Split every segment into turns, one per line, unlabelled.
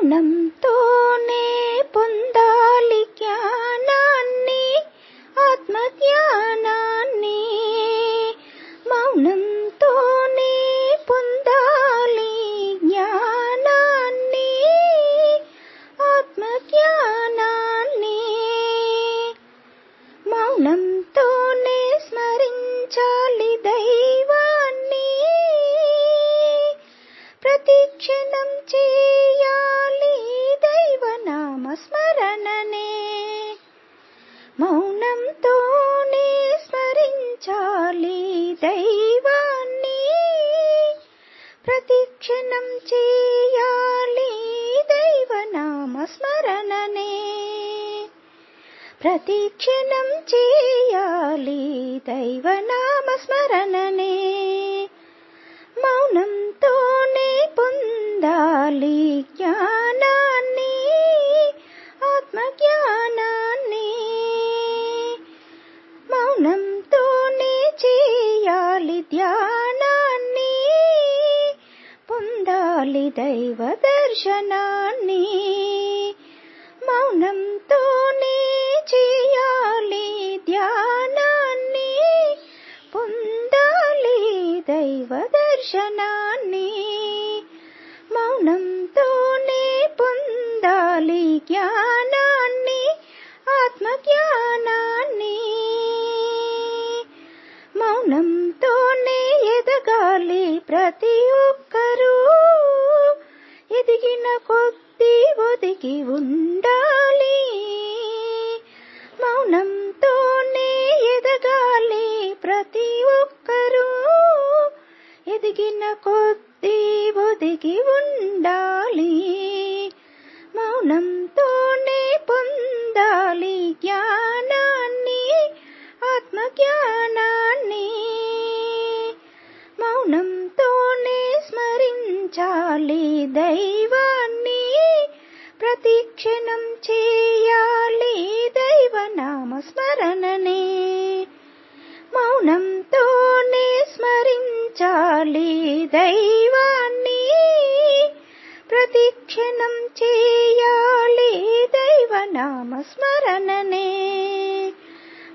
మౌనంతోనే పొందాలి ప్రతిక్షణం చేయాలి దైవనామ స్మరణనే మౌనంతోనే పొందాలి జ్ఞానాన్ని ఆత్మజ్ఞానాన్ని. మౌనంతోనే చేయాలి ధ్యానాన్ని పొందాలి దైవ దర్శనాన్ని. మౌనంతోనే చేయాలి ధ్యానాన్ని పొందాలి దైవ దర్శనాన్ని. మౌనంతోనే పొందాలి జ్ఞానాన్ని ఆత్మజ్ఞానాన్ని. మౌనంతోనే ఎదగాలి ప్రతి ఒక్కరూ. ఎదిగిన కొద్దీ ఒదిగి ఉండాలి మౌనంతోనే ఎదగాలి ప్రతి ఒక్కరూ. ఎదిగిన కొద్ది ఒదిగి ఉండాలి. మౌనంతోనే పొందాలి జ్ఞానాన్ని ఆత్మజ్ఞానాన్ని. మౌనంతోనే స్మరించాలి దైవాన్ని. ప్రతిక్షణం చేయాలి స్మరణనే మౌనంతోనే స్మరించాలి దైవాన్ని. ప్రతిక్షణం చేయాలి దైవనామ స్మరణనే.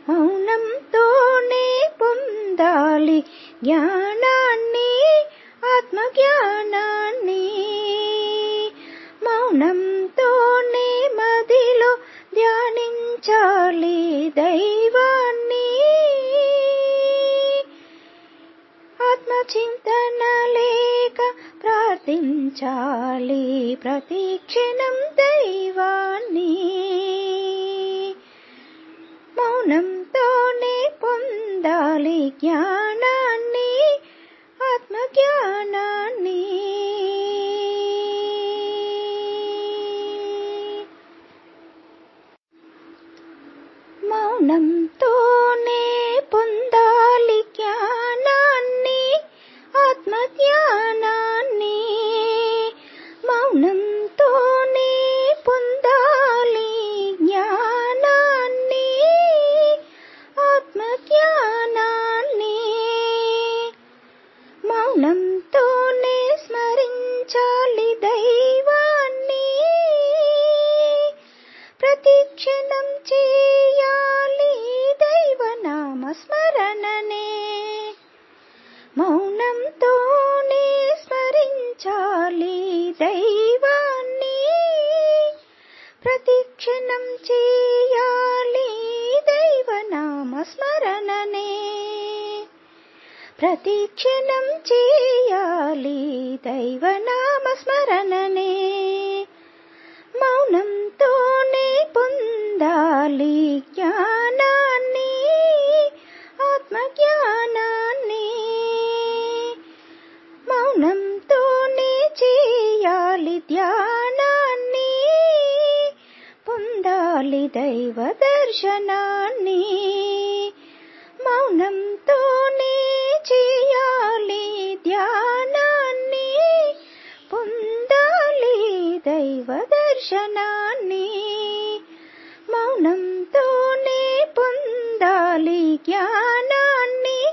మౌనంతోనే పొందాలి జ్ఞానాన్ని ఆత్మజ్ఞానాన్ని. చింతన లేక ప్రార్థించాలి. ప్రతి క్షణం దైవాన్ని. మౌనంతోనే పొందాలి జ్ఞానాన్ని ఆత్మజ్ఞానాన్ని. మౌనంతోనే ప్రతిక్షణం చేయాలి దైవనామ స్మరణనే మౌనంతోనే పొందాలి జ్ఞానాన్ని ఆత్మజ్ఞానాన్ని. మౌనంతోనే చేయాలి ధ్యానాన్ని పొందాలి దైవ దర్శనాన్ని. మౌనంతోనే చేయాలి ధ్యానాన్ని పొందాలి దైవ దర్శనాన్ని. మౌనంతోనే పొందాలి జ్ఞానాన్ని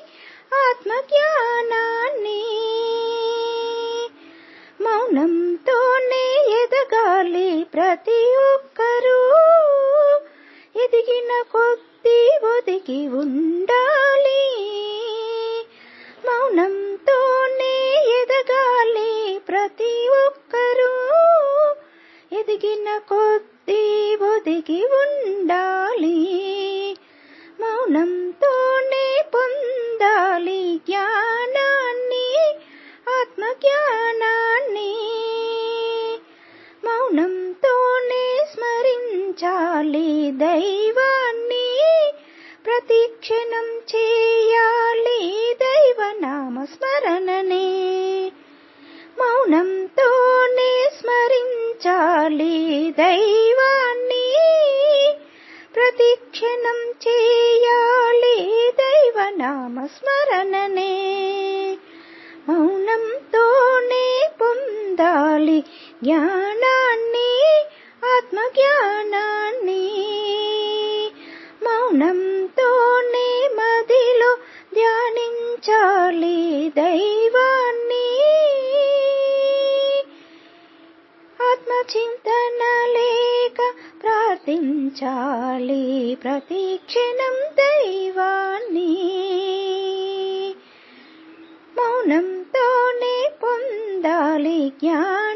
ఆత్మజ్ఞానాన్ని. మౌనంతోనే ఎదగాలి ప్రతి ఒక్కరూ. ఎదిగిన కొద్దీ ఒదిగి ఉండాలి ఒదిగి ఉండాలి. మౌనంతోనే పొందాలి జ్ఞానాన్ని ఆత్మజ్ఞానాన్ని. మౌనంతోనే స్మరించాలి దైవాన్ని ప్రతిక్షణం చేయాలి దైవనామ స్మరణనే ప్రతిక్షణం చేయాలి దైవ నామస్మరణనే మౌనంతోనే పొందాలి జ్ఞానాన్ని ఆత్మజ్ఞానాన్ని. మౌనంతోనే మదిలో ధ్యానించాలి దైవాన్ని. ఆత్మచింత ప్రార్థించాలి ప్రతిక్షణం దైవాన్ని మౌనంతోనే పొందాలి. జ్ఞానం